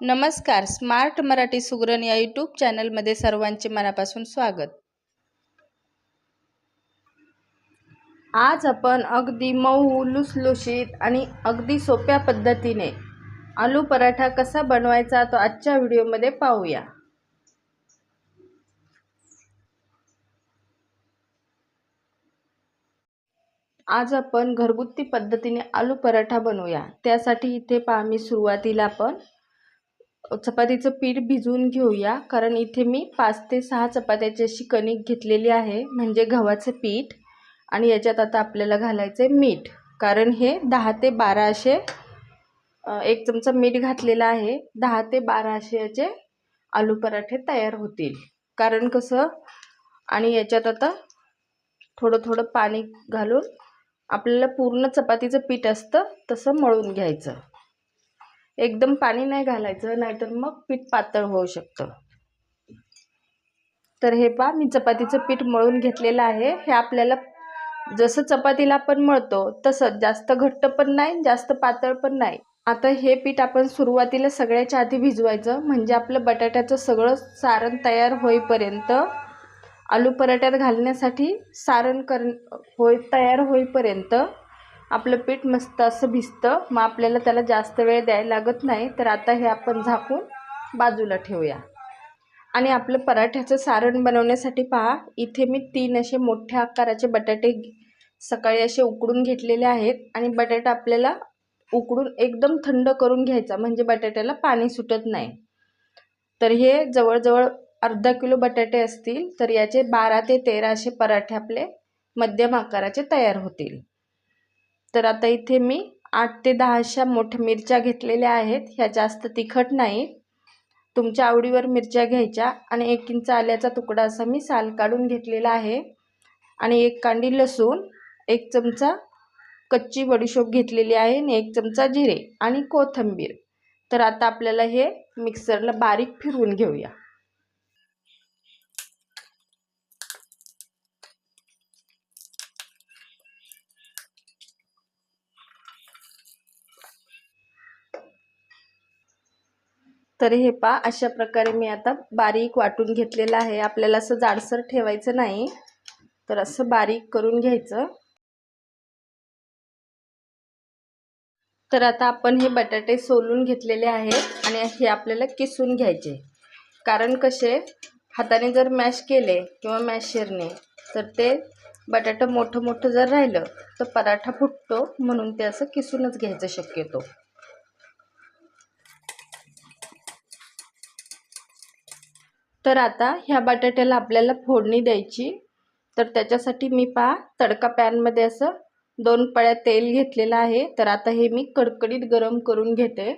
नमस्कार स्मार्ट मराठी सुगरण या यूट्यूब चॅनलमध्ये सर्वांचे मनापासून स्वागत. आज आपण अगदी मऊ लुसलुशीत आणि अगदी सोप्या पद्धतीने आलू पराठा कसा बनवायचा तो आजच्या व्हिडिओमध्ये पाहूया. आज आपण घरगुती पद्धतीने आलू पराठा बनवूया. त्यासाठी इथे पहा मी सुरुवातीला आपण चपातीचं पीठ भिजवून घेऊया. कारण इथे मी पाच ते सहा चपात्याची अशी कणिक घेतलेली आहे. म्हणजे गव्हाचं पीठ आणि याच्यात आता आपल्याला घालायचं आहे मीठ. कारण हे दहा ते बारा असे एक चमचा मीठ घातलेला आहे. दहा ते बारा असे याचे आलू पराठे तयार होतील. कारण कसं आणि याच्यात आता थोडं थोडं पाणी घालून आपल्याला पूर्ण चपातीचं पीठ असतं तसं मळून घ्यायचं. एकदम पाणी नाही घालायचं नाहीतर मग पीठ पातळ होऊ शकतं. तर हे पा मी चपातीचं पीठ मळून घेतलेलं आहे. हे आपल्याला जसं चपातीला आपण मळतो तसंच जास्त घट्ट पण नाही जास्त पातळ पण नाही. आता हे पीठ आपण सुरुवातीला सगळ्याच्या आधी भिजवायचं म्हणजे आपलं बटाट्याचं सगळं सारण तयार होईपर्यंत आलू पराठ्यात घालण्यासाठी सारण कर होय तयार होईपर्यंत आपलं पीठ मस्त असं भिजतं. मग आपल्याला त्याला जास्त वेळ द्यायला लागत नाही. तर आता हे आपण झाकून बाजूला ठेवूया. आणि आपलं पराठ्याचं सारण बनवण्यासाठी पहा इथे मी तीन असे मोठ्या आकाराचे बटाटे सकाळी असे उकडून घेतलेले आहेत. आणि बटाटा आपल्याला उकडून एकदम थंड करून घ्यायचा म्हणजे बटाट्याला पाणी सुटत नाही. तर हे जवळजवळ अर्धा किलो बटाटे असतील. तर याचे बारा ते तेरा असे पराठे आपले मध्यम आकाराचे तयार होतील. तर आता इथे मी आठ ते दहाशा मोठ्या मिरच्या घेतलेल्या आहेत. ह्या जास्त तिखट नाही. तुमच्या आवडीवर मिरच्या घ्यायच्या आणि एक इंच आल्याचा तुकडा असा मी साल काढून घेतलेला आहे. आणि एक कांडी लसूण एक चमचा कच्ची बडीशोप घेतलेली आहे आणि एक चमचा जिरे आणि कोथिंबीर. तर आता आपल्याला हे मिक्सरला बारीक फिरवून घेऊया. तर हे पा अशा प्रकारे मी आता बारीक वाटून घेतलेलं आहे. आपल्याला असं जाडसर ठेवायचं नाही. तर असं बारीक करून घ्यायचं. तर आता आपण हे बटाटे सोलून घेतलेले आहेत आणि हे आपल्याला किसून घ्यायचे. कारण कसे हाताने जर मॅश केले किंवा मॅशरने तर ते बटाटं मोठं मोठं जर राहिलं तर पराठा फुटतो म्हणून ते असं किसूनच घ्यायचं शक्यतो. तर आता ह्या बटाट्याला आपल्याला फोडणी द्यायची. तर त्याच्यासाठी मी पहा तडका पॅनमध्ये असं दोन पळ्या तेल घेतलेलं आहे. तर आता हे मी कडकडीत गरम करून घेते.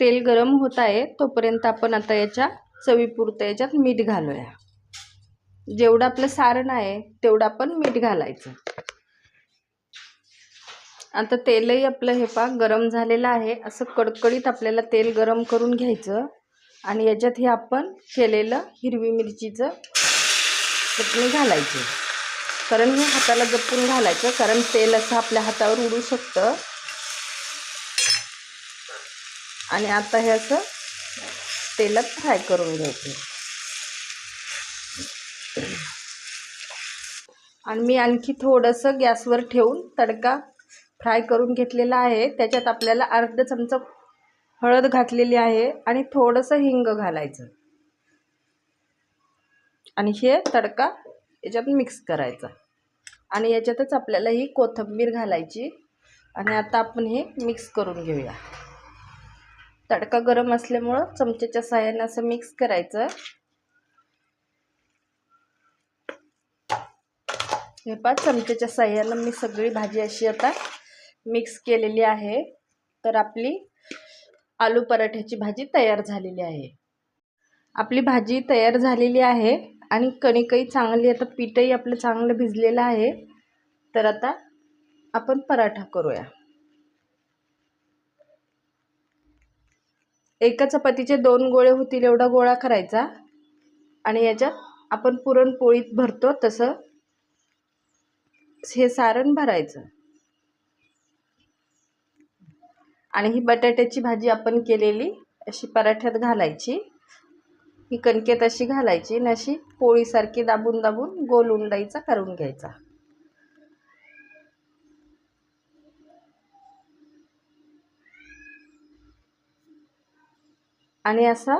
तेल गरम होत आहे. तोपर्यंत आपण आता याच्या चवीपुरतं याच्यात मीठ घालूया. जेवढं आपलं सारण आहे तेवढं आपण मीठ घालायचं. आता तेलही आपलं हे पा गरम झालेलं आहे. असं कडकडीत आपल्याला तेल गरम करून घ्यायचं. आणि याच्यात हे आपण केलेलं हिरवी मिरचीचं चटणी घालायची. कारण हे हाताला जपून घालायचं कारण तेल असं आपल्या हातावर उडू शकतं. आणि आता हे असं तेलात फ्राय करून घ्यायचं. आणि मी आणखी थोडंसं गॅसवर ठेवून तडका फ्राय करून घेतलेला आहे. त्याच्यात आपल्याला अर्धा चमचा हळद घातलेली आहे आणि थोडंसं हिंग घालायचं. आणि हे तडका याच्यात मिक्स करायचा. आणि याच्यातच आपल्याला ही कोथिंबीर घालायची. आणि आता आपण हे मिक्स करून घेऊया. तडका गरम असल्यामुळं चमच्याच्या साह्यानं असं मिक्स करायचं. हे पाच चमच्याच्या साह्यानं मी सगळी भाजी अशी आता मिक्स केलेली आहे. तर आपली आलू पराठ्याची भाजी तयार झालेली आहे. आपली भाजी तयार झालेली आहे आणि कणिकही चांगली आता पीठही आपलं चांगलं भिजलेलं आहे. तर आता आपण पराठा करूया. एका चपातीचे दोन गोळे होतील एवढा गोळा करायचा. आणि याच्यात आपण पुरणपोळीत भरतो तसं हे सारण भरायचं. आणि ही बटाट्याची भाजी आपण केलेली अशी पराठ्यात घालायची. ही कणकेत अशी घालायची आणि अशी पोळीसारखी दाबून दाबून गोल उंडाईचा करून घ्यायचा. आणि असा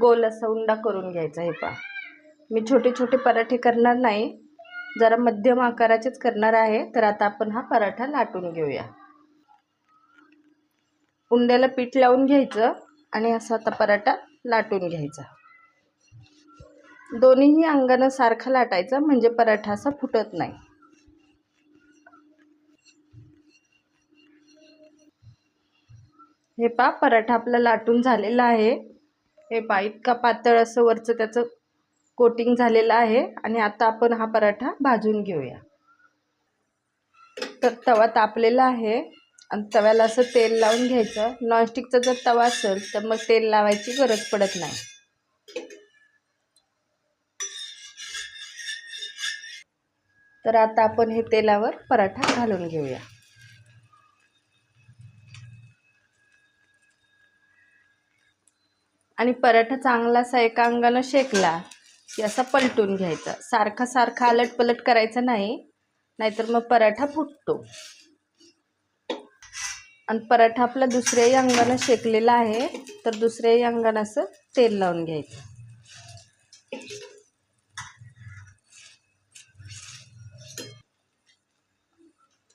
गोल असा उंडा करून घ्यायचा हे पहा. मी छोटे छोटे पराठे करणार नाही. जरा मध्यम आकाराचेच करणार आहे. तर आता आपण हा पराठा लाटून घेऊया. उंड्याला पीठ लावून घ्यायचं आणि असा आता पराठा लाटून घ्यायचा. दोन्हीही अंगानं सारखा लाटायचा म्हणजे पराठा असा फुटत नाही. हे पा पराठा आपला लाटून झालेला आहे. हे पा इतका पातळ असं वरचं त्याचं कोटिंग झालेलं आहे आणि आता आपण हा पराठा भाजून घेऊया. तर तवा तापलेला आहे. आणि तव्याला असं तेल लावून घ्यायचं. नॉनस्टिकचा जर तवा असेल तर मग तेल लावायची गरज पडत नाही. तर आता आपण हे तेलावर पराठा घालून घेऊया. आणि पराठा चांगला असा एका अंगानं शेकला की असा पलटून घ्यायचा. सारखा सारखा अलट पलट करायचा नाही नाहीतर मग पराठा फुटतो. आणि पराठा आपला दुसऱ्याही अंगानं शेकलेला आहे तर दुसऱ्याही अंगानं असं तेल लावून घ्यायचं.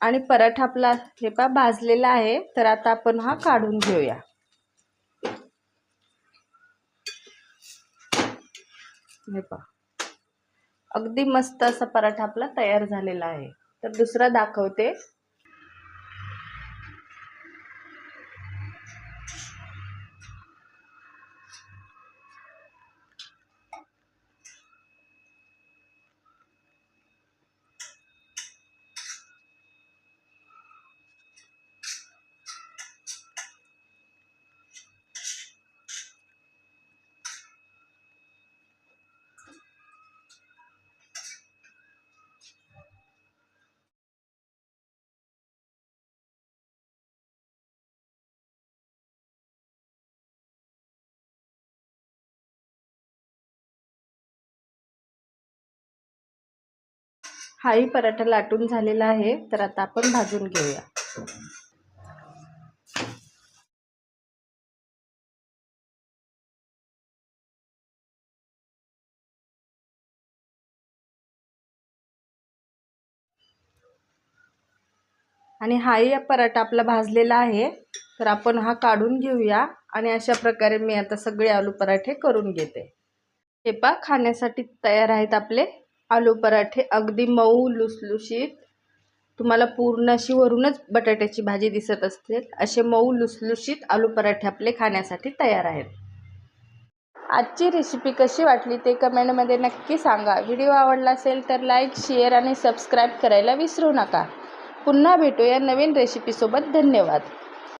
आणि पराठा आपला हे पा भाजलेला आहे तर आता आपण हा काढून घेऊया. हे पहा. अगदी मस्त असा पराठा आपला तयार झालेला आहे. तर दुसरा दाखवते. हाही पराठा लाटून झालेला आहे तर आता आपण भाजून घेऊया. आणि हाही पराठा आपला भाजलेला आहे तर आपण हा काढून घेऊया आणि अशा प्रकारे मी आता सगळे आलू पराठे करून घेते. हे पा खाण्यासाठी तयार आहेत आपले. आलू पराठे अगदी मऊ लुसलुशीत. तुम्हाला पूर्ण अशी वरूनच बटाट्याची भाजी दिसत असते असे मऊ लुसलुशीत आलू पराठे आपले खाण्यासाठी तयार आहेत. आजची रेसिपी कशी वाटली ते कमेंटमध्ये नक्की सांगा. व्हिडिओ आवडला असेल तर लाईक शेअर आणि सबस्क्राईब करायला विसरू नका. पुन्हा भेटूया नवीन रेसिपीसोबत धन्यवाद.